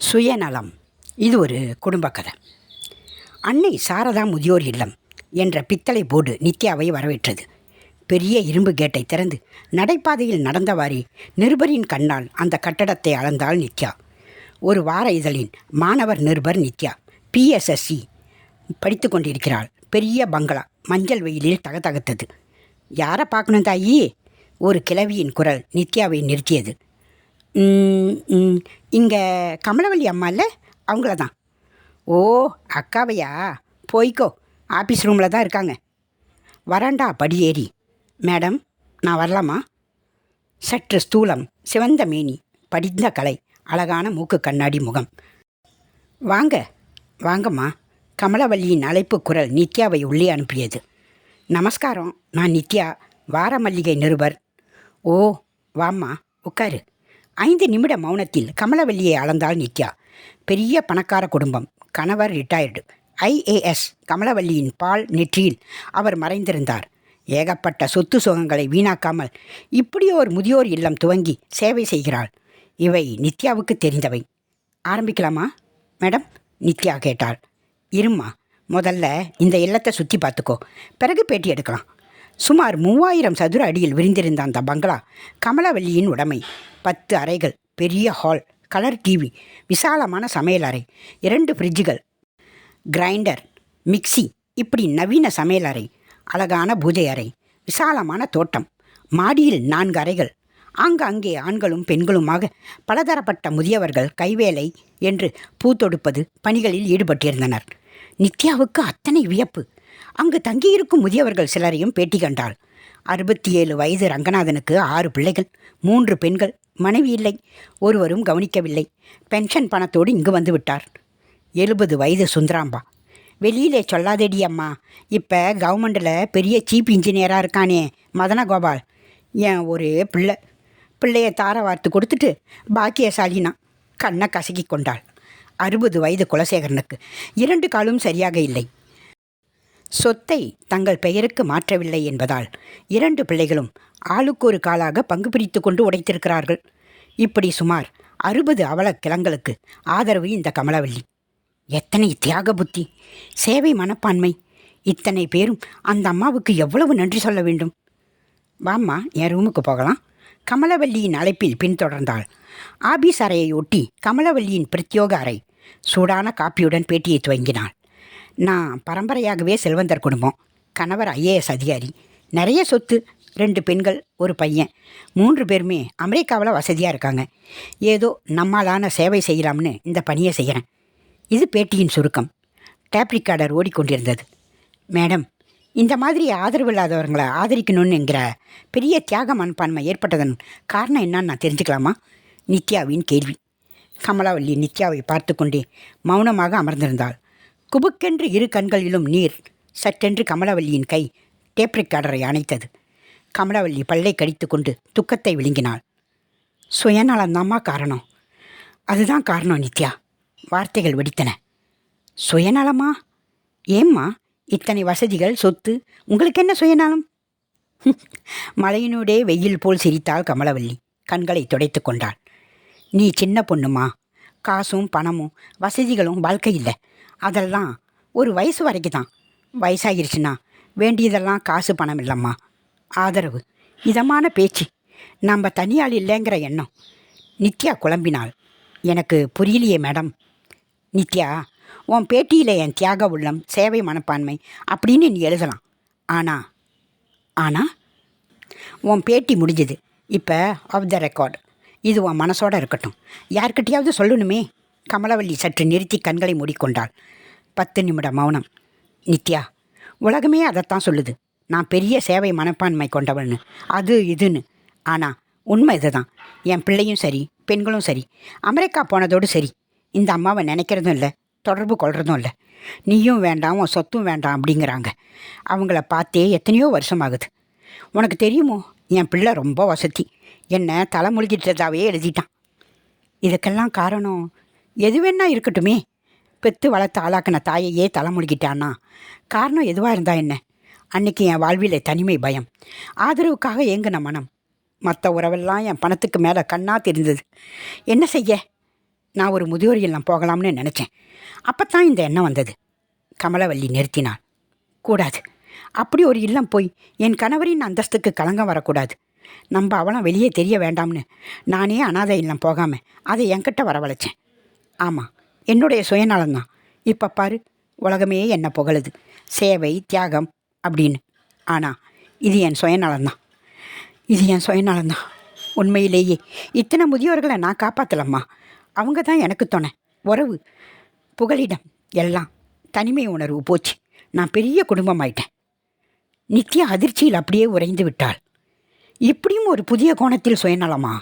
சுயநலம். இது ஒரு குடும்ப கதை. அன்னை சாரதா முதியோர் இல்லம் என்ற பித்தளை போர்டு நித்யாவை வரவேற்றது. பெரிய இரும்பு கேட்டை திறந்து நடைபாதையில் நடந்தவாறே நிருபரின் கண்ணால் அந்த கட்டடத்தை அளந்தாள் நித்யா. ஒரு வார இதழின் மாணவர் நிருபர் நித்யா பிஎஸ்எஸ்சி படித்து கொண்டிருக்கிறாள். பெரிய பங்களா மஞ்சள் வெயிலில் தகதகத்தது யாரை பார்க்கணும் தாயி? ஒரு கிளவியின் குரல் நித்யாவை நிறுத்தியது. இங்கே கமலவள்ளி அம்மா இல்லை? அவங்கள தான் ஓ அக்காவையா? போய்க்கோ. ஆஃபீஸ் ரூமில் தான் இருக்காங்க. வராண்டா படி ஏறி. மேடம் நான் வரலாமா? சற்று ஸ்தூலம் சிவந்த மேனி படிந்த கலை அழகான மூக்கு கண்ணாடி முகம். வாங்க வாங்கம்மா. கமலவல்லியின் அழைப்பு குரல் நித்யாவை உள்ளே அனுப்பியது. நமஸ்காரம் நான் நித்யா வாரமல்லிகை நிருபர். ஓ வாம்மா உட்காரு. ஐந்து நிமிட மௌனத்தில் கமலவல்லியை அளந்தாள் நித்யா. பெரிய பணக்கார குடும்பம். கணவர் ரிட்டையர்டு ஐஏஎஸ் கமலவல்லியின் பால் நெற்றியில் அவர் மறைந்திருந்தார். ஏகப்பட்ட சொத்து சுகங்களை வீணாக்காமல் இப்படியோ ஒரு முதியோர் இல்லம் துவங்கி சேவை செய்கிறாள். இவை நித்யாவுக்கு தெரிந்தவை. ஆரம்பிக்கலாமா? மேடம் நித்யா கேட்டாள். இருமா முதல்ல இந்த இல்லத்தை சுற்றி பார்த்துக்கோ. பிறகு பேட்டி எடுக்கலாம். சுமார் மூவாயிரம் சதுர அடியில் விரிந்திருந்த அந்த பங்களா கமலவல்லியின் உடைமை. பத்து அறைகள் பெரிய ஹால் கலர் டிவி விசாலமான சமையல் அறை இரண்டு ஃப்ரிட்ஜுகள் கிரைண்டர் மிக்ஸி இப்படி நவீன சமையல் அறை அழகான பூஜை அறை விசாலமான தோட்டம் மாடியில் நான்கு அறைகள். ஆங்காங்கே ஆண்களும் பெண்களுமாக பலதரப்பட்ட முதியவர்கள் கைவேலை என்று பூத்தொடுப்பது பணிகளில் ஈடுபட்டிருந்தனர். நித்யாவுக்கு அத்தனை வியப்பு. அங்கு தங்கியிருக்கும் முதியவர்கள் சிலரையும் பேட்டி கண்டாள். அறுபத்தி ஏழு வயது ரங்கநாதனுக்கு ஆறு பிள்ளைகள் மூன்று பெண்கள் மனைவி இல்லை ஒருவரும் கவனிக்கவில்லை. பென்ஷன் பணத்தோடு இங்கு வந்து விட்டார். எழுபது வயது சுந்தராம்பா. வெளியிலே சொல்லாதேடி அம்மா இப்போ கவர்மெண்டில் பெரிய சீப் இன்ஜினியராக இருக்கானே மதன கோபால் என் ஒரே பிள்ளை? பிள்ளைய தார வார்த்து கொடுத்துட்டு பாக்கியசாலினா கண்ணை கசக்கி கொண்டாள். அறுபது வயது குலசேகரனுக்கு இரண்டு காலும் சரியாக இல்லை. சொத்தை தங்கள் பெயருக்கு மாற்றவில்லை என்பதால் இரண்டு பிள்ளைகளும் ஆளுக்கு ஒரு காலாக பங்கு பிரித்து கொண்டு உடைத்திருக்கிறார்கள். இப்படி சுமார் அறுபது அவல கிழங்களுக்கு ஆதரவு இந்த கமலவல்லி. எத்தனை தியாக புத்தி சேவை மனப்பான்மை. இத்தனை பேரும் அந்த அம்மாவுக்கு எவ்வளவு நன்றி சொல்ல வேண்டும். வாம்மா என் ரூமுக்கு போகலாம். கமலவல்லியின் அழைப்பில் பின்தொடர்ந்தாள். ஆபீஸ் அறையை ஒட்டி கமலவல்லியின் பிரத்யோக அறை சூடான காப்பியுடன் பேட்டியை துவங்கினாள். நான் பரம்பரையாகவே செல்வந்தர் குடும்பம். கணவர் ஐஏஎஸ் அதிகாரி. நிறைய சொத்து ரெண்டு பெண்கள் ஒரு பையன். மூன்று பேருமே அமெரிக்காவில் வசதியாக இருக்காங்க. ஏதோ நம்மாலான சேவை செய்யலாம்னு இந்த பணியை செய்கிறேன் இது பேட்டியின் சுருக்கம். Tape recorder ஓடிக்கொண்டிருந்தது. மேடம் இந்த மாதிரி ஆதரவு இல்லாதவர்களை ஆதரிக்கணும்னு என்கிற பெரிய தியாக மனப்பான்மை ஏற்பட்டதன் காரணம் என்னன்னு நான் தெரிஞ்சுக்கலாமா? நித்யாவின் கேள்வி. கமலாவல்லி நித்யாவை பார்த்து கொண்டே மௌனமாக அமர்ந்திருந்தாள். குபுக்கென்று இரு கண்களிலும் நீர் சட்டென்று கமலவல்லியின் கை டேப் ரெக்கார்டரை அணைத்தது. கமலவல்லி பல்லை கடித்து கொண்டு துக்கத்தை விழுங்கினாள். சுயநலந்தாம்மா காரணம்? அதுதான் காரணம் நித்யா. வார்த்தைகள் வெடித்தன. சுயநலமா? ஏம்மா? இத்தனை வசதிகள் சொத்து உங்களுக்கு என்ன சுயநலம்? மழையினூடே வெயில் போல் சிரித்தாள் கமலவல்லி. கண்களை துடைத்து கொண்டாள். நீ சின்ன பொண்ணுமா? காசும் பணமும் வசதிகளும் வாழ்க்கை இல்லை அதெல்லாம் ஒரு வயசு வரைக்கும் தான் வயசாகிருச்சுன்னா வேண்டியதெல்லாம் காசு பணம் இல்லைம்மா. ஆதரவு இதமான பேச்சு. நம்ம தனியால் இல்லைங்கிற எண்ணம். நித்யா குழம்பினாள். எனக்கு புரியலையே மேடம். நித்யா உன் பேட்டியில் என் தியாக உள்ளம் சேவை மனப்பான்மை அப்படின்னு நீ எழுதலாம். ஆனா ஆனா உன் பேட்டி முடிஞ்சது. இப்போ ஆஃப் த ரெக்கார்ட் இது உன் மனசோட இருக்கட்டும். யார்கிட்டையாவது சொல்லணுமே. கமலவல்லி சற்று நிறுத்தி கண்களை மூடிக்கொண்டாள். பத்து நிமிட மௌனம். நித்யா உலகமே அதைத்தான் சொல்லுது. நான் பெரிய சேவை மனப்பான்மை கொண்டவள்னு. அது இதுன்னு. ஆனால் உண்மை இதுதான். என் பிள்ளையும் சரி பெண்களும் சரி. அமெரிக்கா போனதோடு சரி. இந்த அம்மாவை நினைக்கிறதும் இல்லை தொடர்பு கொள்றதும் இல்லை. நீயும் வேண்டாம் உன் சொத்தும் வேண்டாம் அப்படிங்கிறாங்க. அவங்கள பார்த்தே எத்தனையோ வருஷம் ஆகுது உனக்கு தெரியுமோ என் பிள்ளை ரொம்ப வசதி. என்னை தலைமொழிகிட்டதாவே எழுதிட்டான். இதுக்கெல்லாம் காரணம் எது வேணா இருக்கட்டுமே. பெத்து வளர்த்து ஆளாக்கின தாயையே தலைமுடிக்கிட்டான்னா காரணம் எதுவாக இருந்தா என்ன? அன்னைக்கு என் வாழ்வில் தனிமை பயம். ஆதரவுக்காக ஏங்கின மனம். மற்ற உறவெல்லாம் என் பணத்துக்கு மேலே கண்ணா தெரிந்தது. என்ன செய்ய? நான் ஒரு முதியோர் இல்லம் போகலாம்னு நினச்சேன். அப்போ தான் இந்த எண்ணம் வந்தது. கமலவல்லி நிறுத்தினாள். கூடாது. அப்படி ஒரு இல்லம் போய் என் கணவரின் அந்தஸ்துக்கு களங்கம் வரக்கூடாது. நம்ம அவளம் வெளியே தெரிய வேண்டாம்னு. நானே அனாதை இல்லம் போகாமல் அதை என்கிட்ட வரவழைச்சேன். ஆமாம் என்னுடைய சுயநலம்தான். இப்போ பாரு உலகமே என்ன புகழுது. சேவை தியாகம் அப்படின்னு. ஆனால் இது என் சுயநலம்தான். இது என் சுயநலம்தான். உண்மையிலேயே. இத்தனை முதியோர்களை நான் காப்பாற்றலம்மா அவங்க தான் எனக்கு துணை. உறவு புகலிடம் எல்லாம் தனிமை உணர்வு போச்சு. நான் பெரிய குடும்பமாயிட்டேன். நித்திய அதிர்ச்சியில் அப்படியே உறைந்து விட்டாள். இப்படியும் ஒரு புதிய கோணத்தில் சுயநலமா?